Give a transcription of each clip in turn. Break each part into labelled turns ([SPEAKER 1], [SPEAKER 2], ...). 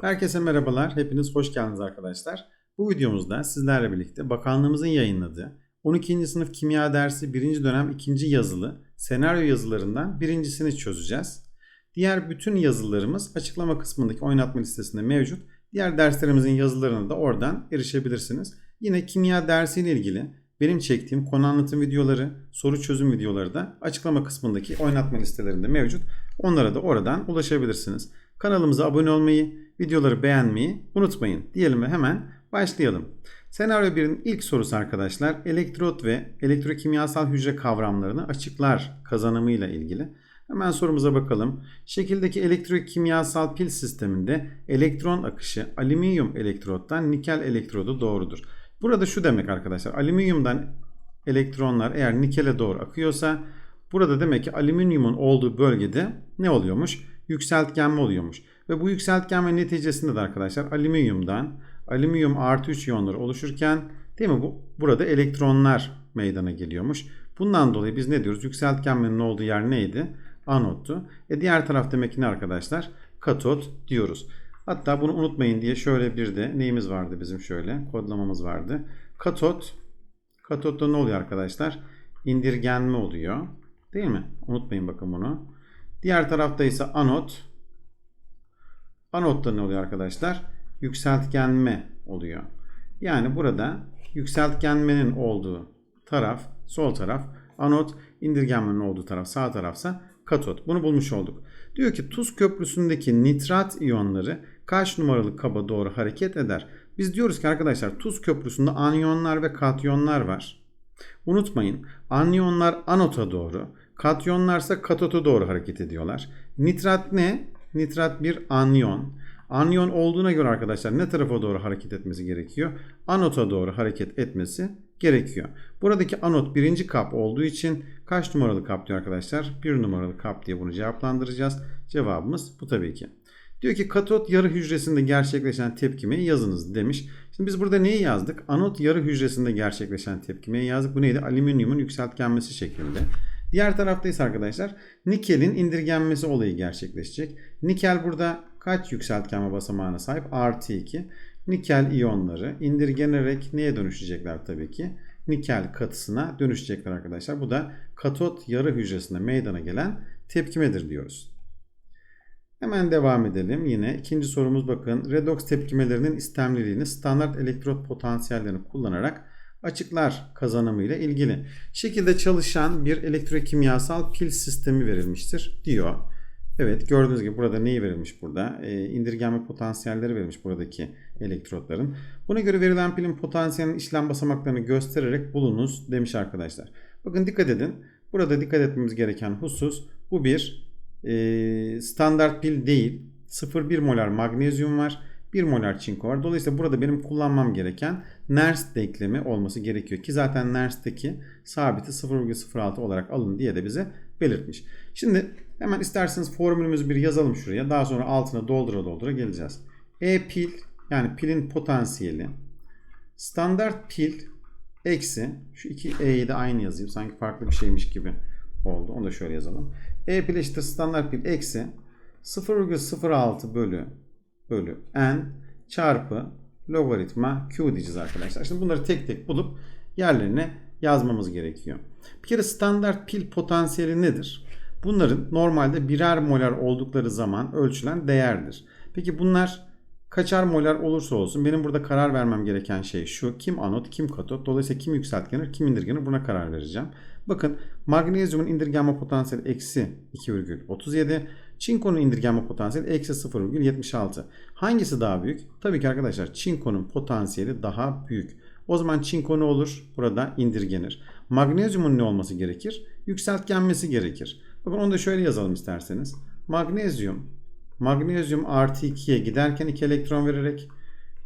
[SPEAKER 1] Herkese merhabalar. Hepiniz hoş geldiniz arkadaşlar. Bu videomuzda sizlerle birlikte bakanlığımızın yayınladığı 12. sınıf kimya dersi 1. dönem 2. yazılı senaryo yazılarından birincisini çözeceğiz. Diğer bütün yazılarımız açıklama kısmındaki oynatma listesinde mevcut. Diğer derslerimizin yazılarına da oradan erişebilirsiniz. Yine kimya dersiyle ilgili benim çektiğim konu anlatım videoları, soru çözüm videoları da açıklama kısmındaki oynatma listelerinde mevcut. Onlara da oradan ulaşabilirsiniz. Kanalımıza abone olmayı, videoları beğenmeyi unutmayın. Diyelim ve hemen başlayalım. Senaryo 1'in ilk sorusu arkadaşlar elektrot ve elektrokimyasal hücre kavramlarını açıklar kazanımıyla ilgili. Hemen sorumuza bakalım. Şekildeki elektrokimyasal pil sisteminde elektron akışı alüminyum elektrottan nikel elektrodu doğrudur. Burada şu demek arkadaşlar. Alüminyumdan elektronlar eğer nikele doğru akıyorsa burada demek ki alüminyumun olduğu bölgede ne oluyormuş? Yükseltgenme oluyormuş. Ve bu yükseltgenme neticesinde de arkadaşlar alüminyumdan alüminyum artı 3 iyonları oluşurken değil mi bu burada elektronlar meydana geliyormuş. Bundan dolayı biz ne diyoruz? Yükseltgenmenin olduğu yer neydi? Anottu. E diğer taraf demek ki ne arkadaşlar? Katot diyoruz. Hatta bunu unutmayın diye şöyle bir de neyimiz vardı bizim şöyle kodlamamız vardı. Katot katotta ne oluyor arkadaşlar? İndirgenme oluyor. Değil mi? Unutmayın bakın bunu. Diğer tarafta ise anot. Anotta ne oluyor arkadaşlar? Yükseltgenme oluyor. Yani burada yükseltgenmenin olduğu taraf sol taraf. Anot indirgenmenin olduğu taraf sağ tarafsa katot. Bunu bulmuş olduk. Diyor ki tuz köprüsündeki nitrat iyonları kaç numaralı kaba doğru hareket eder? Biz diyoruz ki arkadaşlar tuz köprüsünde anyonlar ve katyonlar var. Unutmayın anyonlar anota doğru, katyonlarsa katota doğru hareket ediyorlar. Nitrat ne? Nitrat bir anyon. Anyon olduğuna göre arkadaşlar ne tarafa doğru hareket etmesi gerekiyor? Anota doğru hareket etmesi gerekiyor. Buradaki anot birinci kap olduğu için kaç numaralı kap diyor arkadaşlar? Bir numaralı kap diye bunu cevaplandıracağız. Cevabımız bu tabii ki. Diyor ki katot yarı hücresinde gerçekleşen tepkimeyi yazınız demiş. Şimdi biz burada neyi yazdık? Anot yarı hücresinde gerçekleşen tepkimeyi yazdık. Bu neydi? Alüminyumun yükseltgenmesi şeklinde. Diğer taraftayız arkadaşlar nikelin indirgenmesi olayı gerçekleşecek. Nikel burada kaç yükseltgenme basamağına sahip? Artı 2. Nikel iyonları indirgenerek neye dönüşecekler tabii ki? Nikel katısına dönüşecekler arkadaşlar. Bu da katot yarı hücresinde meydana gelen tepkimedir diyoruz. Hemen devam edelim. Yine ikinci sorumuz bakın. Redox tepkimelerinin istemliliğini standart elektrot potansiyellerini kullanarak açıklar kazanımıyla ilgili. Şekilde çalışan bir elektrokimyasal pil sistemi verilmiştir diyor. Evet gördüğünüz gibi burada neyi verilmiş burada? E, indirgenme potansiyelleri verilmiş buradaki elektrotların. Buna göre verilen pilin potansiyelinin işlem basamaklarını göstererek bulunuz demiş arkadaşlar. Bakın dikkat edin. Burada dikkat etmemiz gereken husus bu bir e, standart pil değil. 0,1 molar magnezyum var. 1 molar çinko var. Dolayısıyla burada benim kullanmam gereken NERS denklemi olması gerekiyor ki zaten NERS'teki sabiti 0,06 olarak alın diye de bize belirtmiş. Şimdi hemen isterseniz formülümüzü bir yazalım şuraya. Daha sonra altına doldura doldura geleceğiz. E pil yani pilin potansiyeli standart pil eksi şu iki E'yi de aynı yazayım. Sanki farklı bir şeymiş gibi oldu. Onu da şöyle yazalım. E pil eşittir standart pil eksi 0,06 bölü bölü n çarpı logaritma q diyeceğiz arkadaşlar. Şimdi bunları tek tek bulup yerlerine yazmamız gerekiyor. Bir kere standart pil potansiyeli nedir? Bunların normalde birer molar oldukları zaman ölçülen değerdir. Peki bunlar kaçar molar olursa olsun benim burada karar vermem gereken şey şu. Kim anot, kim katot. Dolayısıyla kim yükseltgenir, kim indirgenir buna karar vereceğim. Bakın magnezyumun indirgenme potansiyeli eksi 2,37. Çinkonun indirgenme potansiyeli eksi 0,76. Hangisi daha büyük? Tabii ki arkadaşlar çinkonun potansiyeli daha büyük. O zaman çinko ne olur? Burada indirgenir. Magnezyumun ne olması gerekir? Yükseltgenmesi gerekir. Bakın onu da şöyle yazalım isterseniz. Magnezyum magnezyum artı 2'ye giderken 2 elektron vererek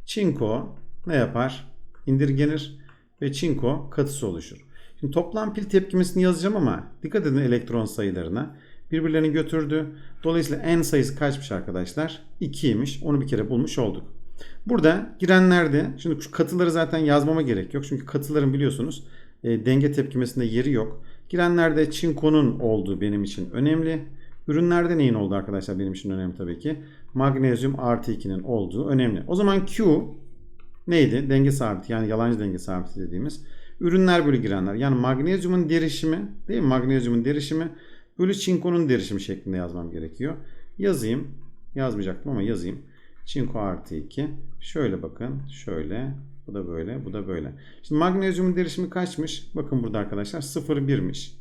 [SPEAKER 1] çinko ne yapar? İndirgenir ve çinko katısı oluşur. Şimdi toplam pil tepkimesini yazacağım ama dikkat edin elektron sayılarına. Birbirlerini götürdü. Dolayısıyla n sayısı kaçmış arkadaşlar? 2'ymiş. Onu bir kere bulmuş olduk. Burada girenlerde şimdi şu katıları zaten yazmama gerek yok. Çünkü katıların biliyorsunuz e, denge tepkimesinde yeri yok. Girenlerde çinkonun olduğu benim için önemli. Ürünlerde neyin oldu arkadaşlar benim için önemli tabii ki. magnezyum artı 2'nin olduğu önemli. O zaman Q neydi? Denge sabiti yani yalancı denge sabiti dediğimiz. Ürünler bölü girenler. Yani magnezyumun derişimi değil mi? Magnezyumun derişimi bölü çinkonun derişimi şeklinde yazmam gerekiyor. Yazayım. Yazmayacaktım ama yazayım. Çinko artı 2. Şöyle bakın. Şöyle. Bu da böyle. Bu da böyle. Şimdi magnezyumun derişimi kaçmış? Bakın burada arkadaşlar 0,1'miş.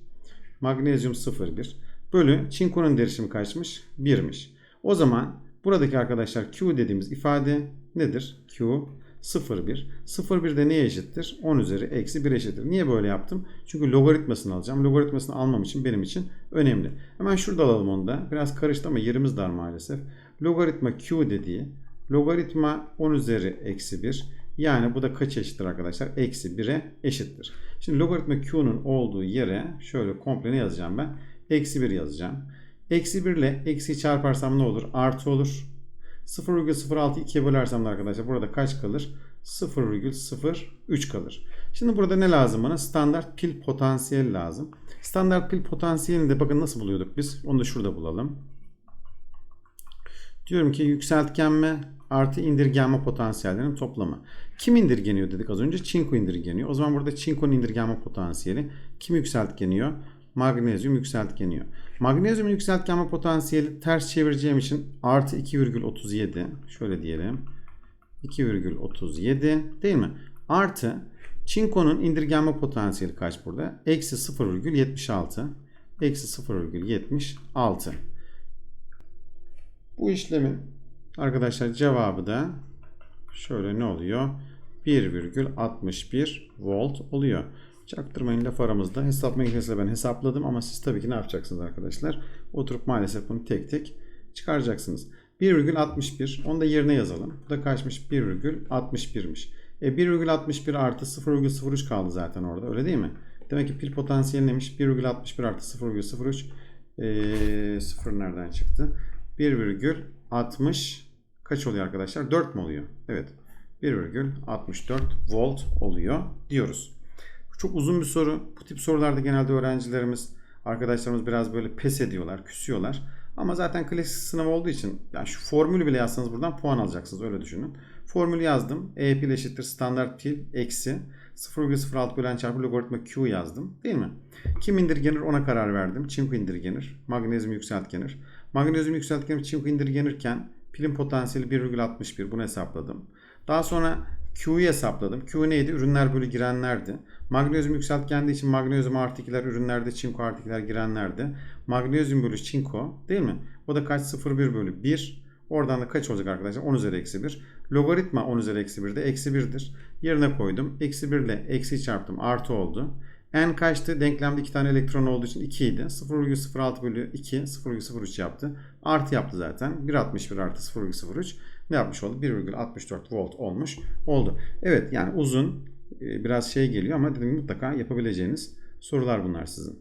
[SPEAKER 1] Magnezyum 0,1. Bölü çinkonun derişimi kaçmış? 1'miş. O zaman buradaki arkadaşlar Q dediğimiz ifade nedir? Q 0,1. 0,1 de neye eşittir? 10 üzeri eksi 1 eşittir. Niye böyle yaptım? Çünkü logaritmasını alacağım. Logaritmasını almam için benim için önemli. Hemen şurada alalım onu da. Biraz karıştı ama yerimiz dar maalesef. Logaritma Q dediği logaritma 10 üzeri eksi 1. Yani bu da kaç eşittir arkadaşlar? Eksi 1'e eşittir. Şimdi logaritma Q'nun olduğu yere şöyle komple ne yazacağım ben? Eksi 1 yazacağım. Eksi 1 ile eksi çarparsam ne olur? Artı olur. 0,06 2'ye bölersem arkadaşlar burada kaç kalır? 0,03 kalır. Şimdi burada ne lazım bana? Standart pil potansiyel lazım. Standart pil potansiyelini de bakın nasıl buluyorduk biz? Onu da şurada bulalım. Diyorum ki yükseltgenme artı indirgenme potansiyellerinin toplamı. Kim indirgeniyor dedik az önce? Çinko indirgeniyor. O zaman burada çinkonun indirgenme potansiyeli. Kim yükseltgeniyor? Magnezyum yükseltgeniyor. Magnezyum yükseltgenme potansiyeli ters çevireceğim için artı 2,37 şöyle diyelim. 2,37 değil mi? Artı çinkonun indirgenme potansiyeli kaç burada? Eksi 0,76 eksi 0,76 bu işlemin arkadaşlar cevabı da şöyle ne oluyor? 1,61 volt oluyor. Çaktırmayın laf aramızda. Hesap makinesiyle ben hesapladım ama siz tabii ki ne yapacaksınız arkadaşlar? Oturup maalesef bunu tek tek çıkaracaksınız. 1,61 onu da yerine yazalım. Bu da kaçmış? 1,61'miş. E 1,61 artı 0,03 kaldı zaten orada öyle değil mi? Demek ki pil potansiyeli neymiş? 1,61 artı 0,03 e, 0 nereden çıktı? 1,60 kaç oluyor arkadaşlar? 4 mü oluyor? Evet. 1,64 volt oluyor diyoruz. Çok uzun bir soru. Bu tip sorularda genelde öğrencilerimiz, arkadaşlarımız biraz böyle pes ediyorlar, küsüyorlar. Ama zaten klasik sınav olduğu için yani şu formülü bile yazsanız buradan puan alacaksınız öyle düşünün. Formülü yazdım. E pil eşittir standart pil eksi 0,06 bölen çarpı logaritma Q yazdım. Değil mi? Kim indirgenir ona karar verdim. Çinko indirgenir. Magnezyum yükseltgenir. Magnezyum yükseltgenir çinko indirgenirken pilin potansiyeli 1,61 bunu hesapladım. Daha sonra Q'yu hesapladım. Q neydi? Ürünler bölü girenlerdi. Magnezyum yükseltgendiği için magnezyum artı 2'ler ürünlerde, çinko artı 2'ler girenlerdi. Magnezyum bölü çinko değil mi? O da kaç? 0,1 bölü 1. Oradan da kaç olacak arkadaşlar? 10 üzeri eksi 1. Logaritma 10 üzeri eksi 1 de eksi 1'dir. Yerine koydum. Eksi 1 ile eksi çarptım. Artı oldu. N kaçtı? Denklemde 2 tane elektron olduğu için 2 idi. 0,06 bölü 2 0,03 yaptı. Artı yaptı zaten. 1,61 artı 0,03 ne yapmış oldu? 1,64 volt olmuş oldu. Evet yani uzun biraz şey geliyor ama dedim mutlaka yapabileceğiniz sorular bunlar sizin.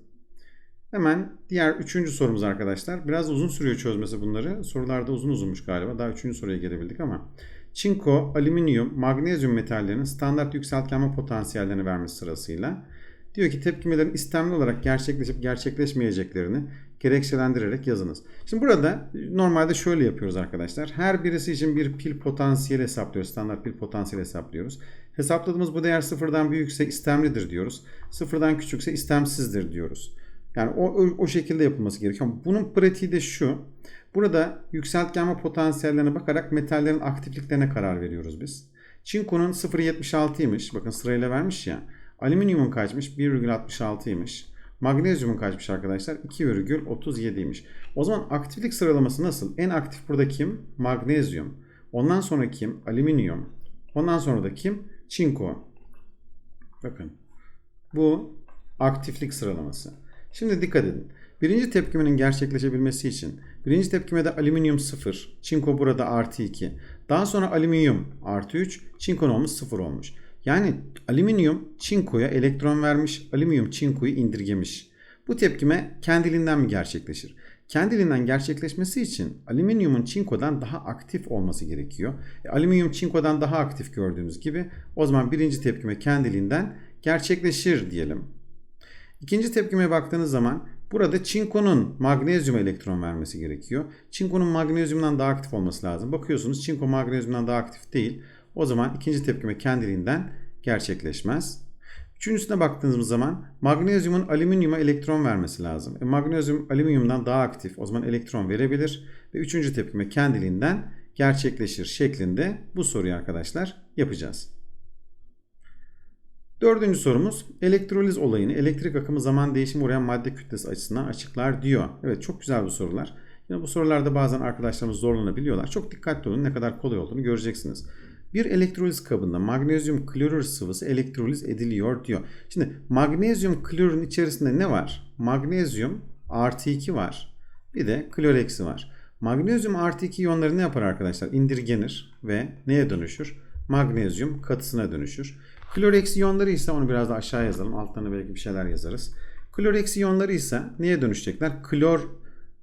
[SPEAKER 1] Hemen diğer üçüncü sorumuz arkadaşlar. Biraz uzun sürüyor çözmesi bunları. Sorularda uzun uzunmuş galiba. Daha üçüncü soruya gelebildik ama. Çinko, alüminyum, magnezyum metallerinin standart yükseltgenme potansiyellerini vermiş sırasıyla. Diyor ki tepkimelerin istemli olarak gerçekleşip gerçekleşmeyeceklerini gerekçelendirerek yazınız. Şimdi burada normalde şöyle yapıyoruz arkadaşlar. Her birisi için bir pil potansiyeli hesaplıyoruz. Standart pil potansiyeli hesaplıyoruz. Hesapladığımız bu değer sıfırdan büyükse istemlidir diyoruz. Sıfırdan küçükse istemsizdir diyoruz. Yani o, o, şekilde yapılması gerekiyor. Bunun pratiği de şu. Burada yükseltgenme potansiyellerine bakarak metallerin aktifliklerine karar veriyoruz biz. Çinkonun 0.76'ymış. Bakın sırayla vermiş ya. Alüminyumun kaçmış? 1,66'ymış. Magnezyumun kaçmış arkadaşlar? 2,37'ymiş. O zaman aktiflik sıralaması nasıl? En aktif burada kim? Magnezyum. Ondan sonra kim? Alüminyum. Ondan sonra da kim? Çinko. Bakın. Bu aktiflik sıralaması. Şimdi dikkat edin. Birinci tepkimenin gerçekleşebilmesi için birinci tepkimede alüminyum 0, çinko burada artı 2. Daha sonra alüminyum artı 3, çinko olmuş 0 olmuş. Yani alüminyum çinkoya elektron vermiş, alüminyum çinkoyu indirgemiş. Bu tepkime kendiliğinden mi gerçekleşir? Kendiliğinden gerçekleşmesi için alüminyumun çinkodan daha aktif olması gerekiyor. E, alüminyum çinkodan daha aktif gördüğünüz gibi o zaman birinci tepkime kendiliğinden gerçekleşir diyelim. İkinci tepkime baktığınız zaman Burada çinkonun magnezyum elektron vermesi gerekiyor. Çinkonun magnezyumdan daha aktif olması lazım. Bakıyorsunuz çinko magnezyumdan daha aktif değil. O zaman ikinci tepkime kendiliğinden gerçekleşmez. Üçüncüsüne baktığımız zaman magnezyumun alüminyuma elektron vermesi lazım. E, magnezyum alüminyumdan daha aktif. O zaman elektron verebilir. Ve üçüncü tepkime kendiliğinden gerçekleşir şeklinde bu soruyu arkadaşlar yapacağız. Dördüncü sorumuz elektroliz olayını elektrik akımı zaman değişimi uğrayan madde kütlesi açısından açıklar diyor. Evet çok güzel bu sorular. Yine bu sorularda bazen arkadaşlarımız zorlanabiliyorlar. Çok dikkatli olun ne kadar kolay olduğunu göreceksiniz. Bir elektroliz kabında magnezyum klorür sıvısı elektroliz ediliyor diyor. Şimdi magnezyum klorürün içerisinde ne var? Magnezyum artı 2 var. Bir de klor eksi var. Magnezyum artı 2 iyonları ne yapar arkadaşlar? İndirgenir ve neye dönüşür? Magnezyum katısına dönüşür. Klor eksi iyonları ise onu biraz da aşağı yazalım. Altlarına belki bir şeyler yazarız. Klor eksi iyonları ise neye dönüşecekler? Klor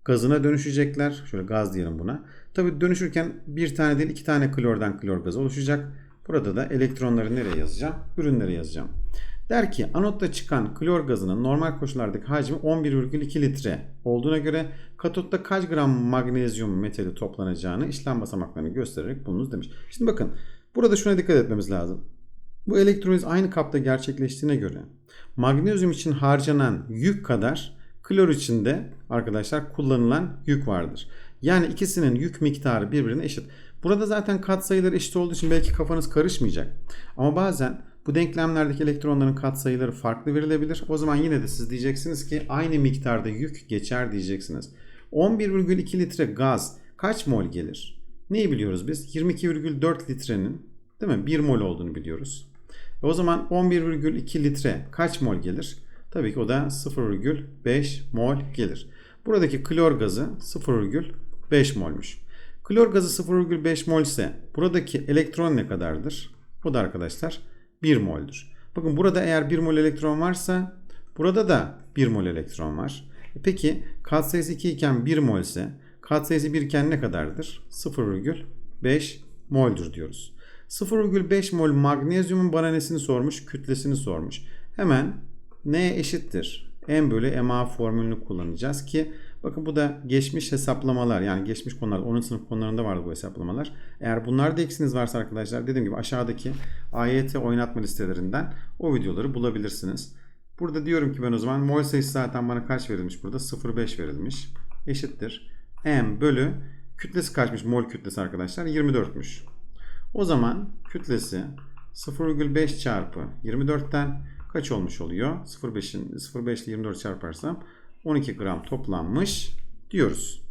[SPEAKER 1] gazına dönüşecekler. Şöyle gaz diyelim buna. Tabi dönüşürken bir tane değil iki tane klordan klor gazı oluşacak. Burada da elektronları nereye yazacağım? Ürünlere yazacağım. Der ki anotta çıkan klor gazının normal koşullardaki hacmi 11,2 litre olduğuna göre katotta kaç gram magnezyum metali toplanacağını işlem basamaklarını göstererek bulunuz demiş. Şimdi bakın burada şuna dikkat etmemiz lazım. Bu elektroliz aynı kapta gerçekleştiğine göre magnezyum için harcanan yük kadar klor için de arkadaşlar kullanılan yük vardır. Yani ikisinin yük miktarı birbirine eşit. Burada zaten katsayıları eşit olduğu için belki kafanız karışmayacak. Ama bazen bu denklemlerdeki elektronların katsayıları farklı verilebilir. O zaman yine de siz diyeceksiniz ki aynı miktarda yük geçer diyeceksiniz. 11,2 litre gaz kaç mol gelir? Neyi biliyoruz biz? 22,4 litrenin değil mi? 1 mol olduğunu biliyoruz. O zaman 11,2 litre kaç mol gelir? Tabii ki o da 0,5 mol gelir. Buradaki klor gazı 0,5 molmuş. Klor gazı 0,5 mol ise buradaki elektron ne kadardır? Bu da arkadaşlar 1 mol'dür. Bakın burada eğer 1 mol elektron varsa burada da 1 mol elektron var. E peki katsayısı 2 iken 1 mol ise katsayısı 1 iken ne kadardır? 0,5 mol'dür diyoruz. 0,5 mol magnezyumun bana nesini sormuş? Kütlesini sormuş. Hemen neye eşittir? M bölü MA formülünü kullanacağız ki bakın bu da geçmiş hesaplamalar yani geçmiş konular 10. sınıf konularında vardı bu hesaplamalar. Eğer bunlarda eksiniz varsa arkadaşlar dediğim gibi aşağıdaki AYT oynatma listelerinden o videoları bulabilirsiniz. Burada diyorum ki ben o zaman mol sayısı zaten bana kaç verilmiş burada? 0,5 verilmiş. Eşittir. M bölü kütlesi kaçmış mol kütlesi arkadaşlar? 24'müş. O zaman kütlesi 0,5 çarpı 24'ten kaç olmuş oluyor? 0,5'in 0,5 ile 24 çarparsam 12 gram toplanmış diyoruz.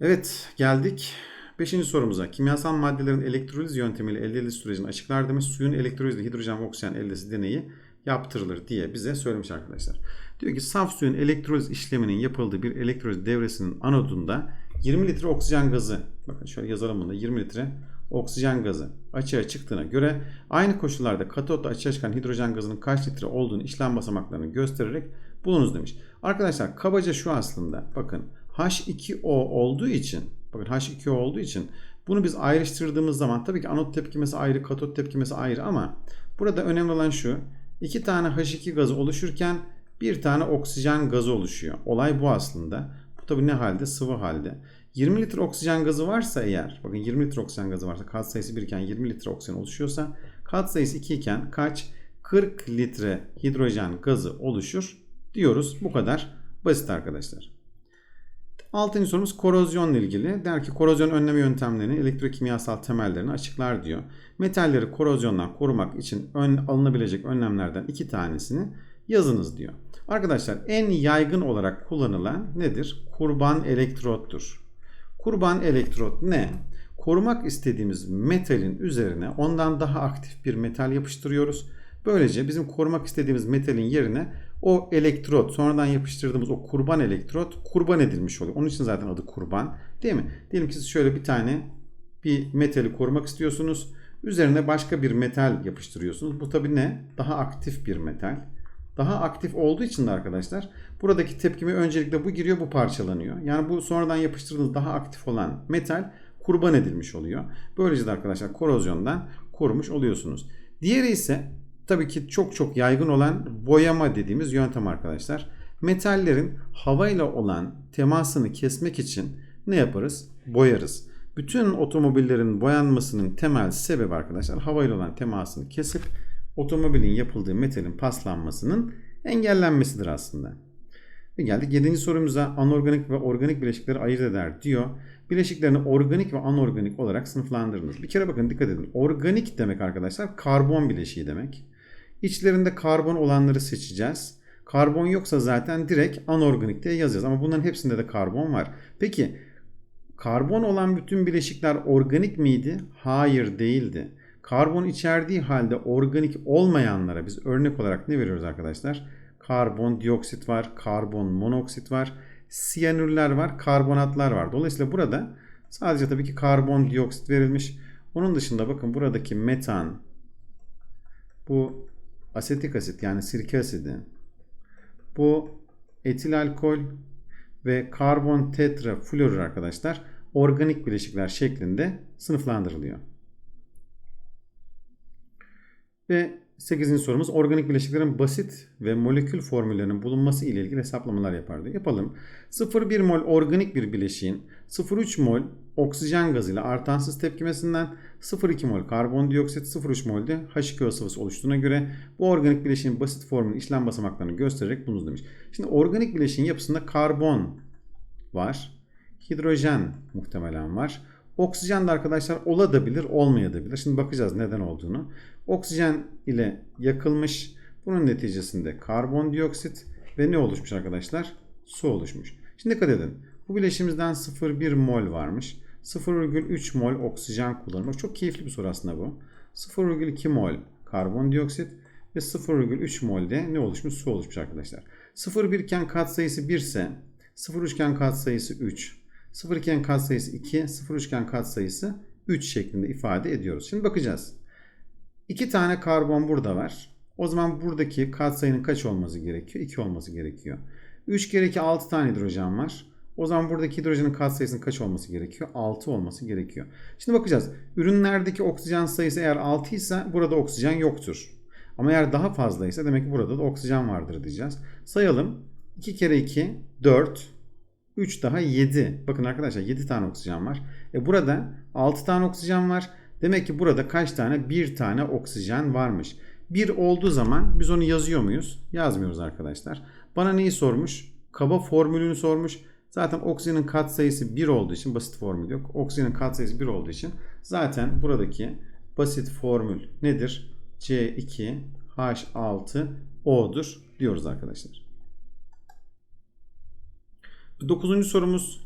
[SPEAKER 1] Evet geldik 5. sorumuza. Kimyasal maddelerin elektroliz yöntemiyle elde edilen sürecini açıklar demiş. Suyun elektrolizle hidrojen ve oksijen eldesi deneyi yaptırılır diye bize söylemiş arkadaşlar. Diyor ki saf suyun elektroliz işleminin yapıldığı bir elektroliz devresinin anodunda 20 litre oksijen gazı bakın şöyle yazalım bunu 20 litre oksijen gazı açığa çıktığına göre aynı koşullarda katotta açığa çıkan hidrojen gazının kaç litre olduğunu işlem basamaklarını göstererek bulunuz demiş. Arkadaşlar kabaca şu aslında bakın H2O olduğu için bakın H2O olduğu için bunu biz ayrıştırdığımız zaman tabii ki anot tepkimesi ayrı katot tepkimesi ayrı ama burada önemli olan şu iki tane H2 gazı oluşurken bir tane oksijen gazı oluşuyor. Olay bu aslında. Bu tabii ne halde? Sıvı halde. 20 litre oksijen gazı varsa eğer, bakın 20 litre oksijen gazı varsa kat sayısı 1 iken 20 litre oksijen oluşuyorsa kat sayısı 2 iken kaç? 40 litre hidrojen gazı oluşur diyoruz. Bu kadar basit arkadaşlar. Altıncı sorumuz korozyonla ilgili. Der ki korozyon önleme yöntemlerini, elektrokimyasal temellerini açıklar diyor. Metalleri korozyondan korumak için ön, alınabilecek önlemlerden iki tanesini yazınız diyor. Arkadaşlar en yaygın olarak kullanılan nedir? Kurban elektrottur. Kurban elektrot ne? Korumak istediğimiz metalin üzerine ondan daha aktif bir metal yapıştırıyoruz. Böylece bizim korumak istediğimiz metalin yerine o elektrot sonradan yapıştırdığımız o kurban elektrot kurban edilmiş oluyor. Onun için zaten adı kurban değil mi? Diyelim ki siz şöyle bir tane bir metali korumak istiyorsunuz. Üzerine başka bir metal yapıştırıyorsunuz. Bu tabi ne? Daha aktif bir metal. Daha aktif olduğu için de arkadaşlar buradaki tepkime öncelikle bu giriyor bu parçalanıyor. Yani bu sonradan yapıştırdığınız daha aktif olan metal kurban edilmiş oluyor. Böylece de arkadaşlar korozyondan korumuş oluyorsunuz. Diğeri ise tabii ki çok çok yaygın olan boyama dediğimiz yöntem arkadaşlar. Metallerin havayla olan temasını kesmek için ne yaparız? Boyarız. Bütün otomobillerin boyanmasının temel sebebi arkadaşlar havayla olan temasını kesip otomobilin yapıldığı metalin paslanmasının engellenmesidir aslında. Ve geldik 7. sorumuza anorganik ve organik bileşikleri ayırt eder diyor. Bileşiklerini organik ve anorganik olarak sınıflandırınız. Bir kere bakın dikkat edin. Organik demek arkadaşlar karbon bileşiği demek. İçlerinde karbon olanları seçeceğiz. Karbon yoksa zaten direkt anorganik diye yazacağız. Ama bunların hepsinde de karbon var. Peki karbon olan bütün bileşikler organik miydi? Hayır değildi. Karbon içerdiği halde organik olmayanlara biz örnek olarak ne veriyoruz arkadaşlar? Karbon dioksit var, karbon monoksit var, siyanürler var, karbonatlar var. Dolayısıyla burada sadece tabii ki karbon dioksit verilmiş. Onun dışında bakın buradaki metan, bu asetik asit yani sirke asidi, bu etil alkol ve karbon tetrafluorür arkadaşlar organik bileşikler şeklinde sınıflandırılıyor. Ve 8. sorumuz organik bileşiklerin basit ve molekül formüllerinin bulunması ile ilgili hesaplamalar yapar diyor. Yapalım. 0,1 mol organik bir bileşiğin 0,3 mol oksijen gazıyla artansız tepkimesinden 0,2 mol karbondioksit 0,3 mol de H2O sıvısı oluştuğuna göre bu organik bileşiğin basit formülün işlem basamaklarını göstererek bunu demiş. Şimdi organik bileşiğin yapısında karbon var. Hidrojen muhtemelen var. Oksijen de arkadaşlar olabilir, olmayabilir. Şimdi bakacağız neden olduğunu. Oksijen ile yakılmış. Bunun neticesinde karbondioksit ve ne oluşmuş arkadaşlar? Su oluşmuş. Şimdi dikkat edin. Bu bileşimizden 0,1 mol varmış. 0,3 mol oksijen kullanılmış. Çok keyifli bir soru aslında bu. 0,2 mol karbondioksit ve 0,3 mol de ne oluşmuş? Su oluşmuş arkadaşlar. 0,1 iken katsayısı 1 ise 0,3 iken katsayısı 3. 0 iken katsayısı 2, 0 iken katsayısı 3 şeklinde ifade ediyoruz. Şimdi bakacağız. 2 tane karbon burada var. O zaman buradaki katsayının kaç olması gerekiyor? 2 olması gerekiyor. 3 kere 2 6 tane hidrojen var. O zaman buradaki hidrojenin katsayısının kaç olması gerekiyor? 6 olması gerekiyor. Şimdi bakacağız. Ürünlerdeki oksijen sayısı eğer 6 ise burada oksijen yoktur. Ama eğer daha fazlaysa demek ki burada da oksijen vardır diyeceğiz. Sayalım. 2 kere 2 4 3 daha 7. Bakın arkadaşlar 7 tane oksijen var. E burada 6 tane oksijen var. Demek ki burada kaç tane? 1 tane oksijen varmış. 1 olduğu zaman biz onu yazıyor muyuz? Yazmıyoruz arkadaşlar. Bana neyi sormuş? Kaba formülünü sormuş. Zaten oksijenin katsayısı 1 olduğu için basit formül yok. Oksijenin katsayısı 1 olduğu için zaten buradaki basit formül nedir? C2H6O'dur diyoruz arkadaşlar. Dokuzuncu sorumuz.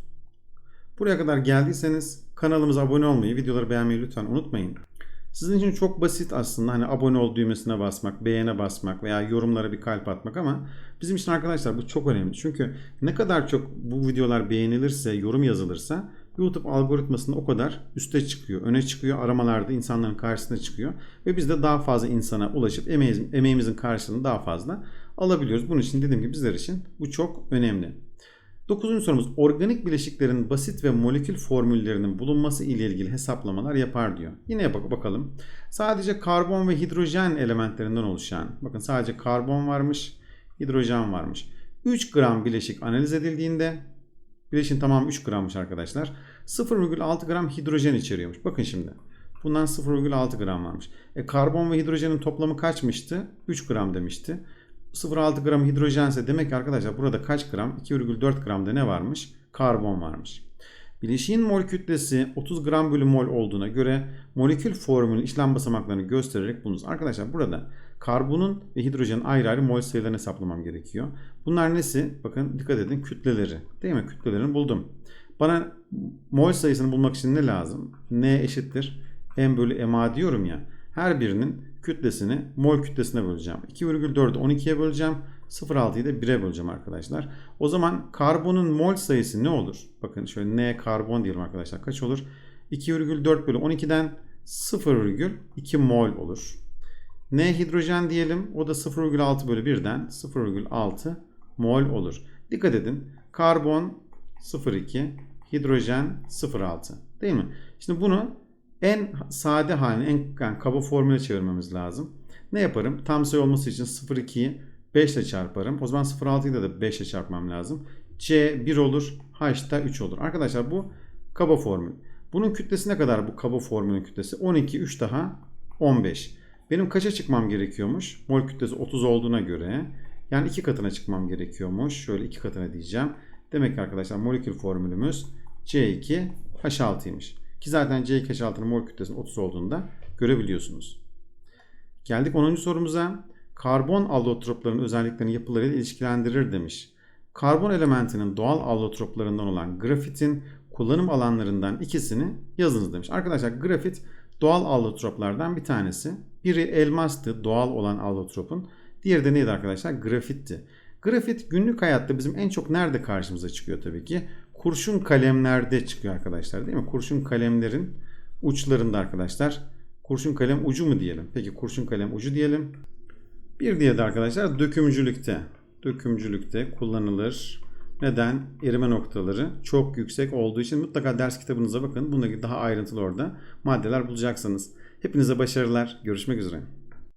[SPEAKER 1] Buraya kadar geldiyseniz kanalımıza abone olmayı, videoları beğenmeyi lütfen unutmayın. Sizin için çok basit aslında hani abone ol düğmesine basmak, beğene basmak veya yorumlara bir kalp atmak ama bizim için arkadaşlar bu çok önemli. Çünkü ne kadar çok bu videolar beğenilirse, yorum yazılırsa YouTube algoritmasında o kadar üste çıkıyor, öne çıkıyor, aramalarda insanların karşısına çıkıyor ve biz de daha fazla insana ulaşıp emeğimizin, karşılığını daha fazla alabiliyoruz. Bunun için dediğim gibi bizler için bu çok önemli. Dokuzuncu sorumuz organik bileşiklerin basit ve molekül formüllerinin bulunması ile ilgili hesaplamalar yapar diyor. Yine bak bakalım. Sadece karbon ve hidrojen elementlerinden oluşan bakın sadece karbon varmış, hidrojen varmış. 3 gram bileşik analiz edildiğinde bileşin tamamı 3 grammış arkadaşlar. 0,6 gram hidrojen içeriyormuş. Bakın şimdi. Bundan 0,6 gram varmış. E, karbon ve hidrojenin toplamı kaçmıştı? 3 gram demişti. 0,6 gram hidrojense demek ki arkadaşlar burada kaç gram? 2,4 gramda ne varmış? Karbon varmış. Bileşiğin mol kütlesi 30 gram bölü mol olduğuna göre molekül formülünün işlem basamaklarını göstererek bulunuz. Arkadaşlar burada karbonun ve hidrojenin ayrı ayrı mol sayılarını hesaplamam gerekiyor. Bunlar nesi? Bakın dikkat edin kütleleri. Değil mi? Kütlelerini buldum. Bana mol sayısını bulmak için ne lazım? N eşittir. M bölü MA diyorum ya. Her birinin kütlesini mol kütlesine böleceğim. 2,4'ü 12'ye böleceğim. 0,6'yı da 1'e böleceğim arkadaşlar. O zaman karbonun mol sayısı ne olur? Bakın şöyle N karbon diyelim arkadaşlar. Kaç olur? 2,4 bölü 12'den 0,2 mol olur. N hidrojen diyelim. O da 0,6 bölü 1'den 0,6 mol olur. Dikkat edin. Karbon 0,2, hidrojen 0,6. Değil mi? Şimdi bunu en sade haline, en yani kaba formüle çevirmemiz lazım. Ne yaparım? Tam sayı olması için 0,2'yi 5 ile çarparım. O zaman 0,6'yı da 5 ile çarpmam lazım. C 1 olur. H da 3 olur. Arkadaşlar bu kaba formül. Bunun kütlesi ne kadar bu kaba formülün kütlesi? 12, 3 daha 15. Benim kaça çıkmam gerekiyormuş? Mol kütlesi 30 olduğuna göre. Yani 2 katına çıkmam gerekiyormuş. Şöyle 2 katına diyeceğim. Demek ki arkadaşlar molekül formülümüz C2 H6'ymış. Ki zaten C2 H6'nın mol kütlesinin 30 olduğunu da görebiliyorsunuz. Geldik 10. sorumuza. Karbon allotropların özelliklerini yapılarıyla ilişkilendirir demiş. Karbon elementinin doğal allotroplarından olan grafitin kullanım alanlarından ikisini yazınız demiş. Arkadaşlar grafit doğal allotroplardan bir tanesi. Biri elmastı doğal olan allotropun. Diğeri de neydi arkadaşlar? Grafitti. Grafit günlük hayatta bizim en çok nerede karşımıza çıkıyor tabii ki? Kurşun kalemlerde çıkıyor arkadaşlar değil mi? Kurşun kalemlerin uçlarında arkadaşlar. Kurşun kalem ucu mu diyelim? Peki kurşun kalem ucu diyelim. Bir diğeri de arkadaşlar dökümcülükte. Dökümcülükte kullanılır. Neden? Erime noktaları çok yüksek olduğu için mutlaka ders kitabınıza bakın. Bundaki daha ayrıntılı orada maddeler bulacaksınız. Hepinize başarılar. Görüşmek üzere.